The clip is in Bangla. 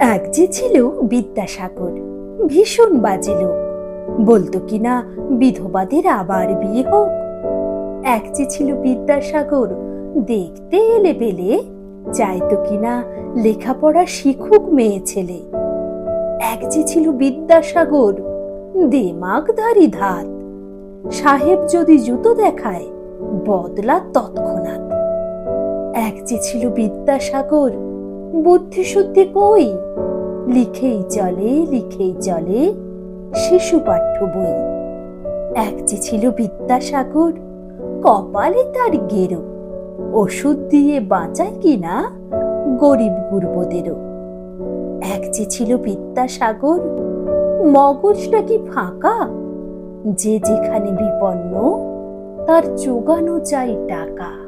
এক যে ছিল বিদ্যাসাগর, ভীষণ বাজে লোক। বলতো কিনা বিধবাদের আবার বিয়ে হোক। এক যে ছিল বিদ্যাসাগর, দেখতে এলে পেলে চাইতো কিনা লেখাপড়া শিখুক মেয়ে ছেলে। এক যে ছিল বিদ্যাসাগর দেমাগধারী ধাত। সাহেব যদি জুতো দেখায়, বদলা তৎক্ষণাৎ। এক যে ছিল বিদ্যাসাগর বুদ্ধি শুদ্ধি কই? লিখেই চলে লিখেই চলে, শিশু পাঠ্য বই। এক যে ছিল বিদ্যাসাগর, কপালে তার গেরো। ওষুধ দিয়ে বাঁচায় কিনা গরিব গুরবদেরও। এক যে ছিল বিদ্যাসাগর, মগজটা কি ফাঁকা? যে যেখানে বিপন্ন, তার জোগানো চাই টাকা।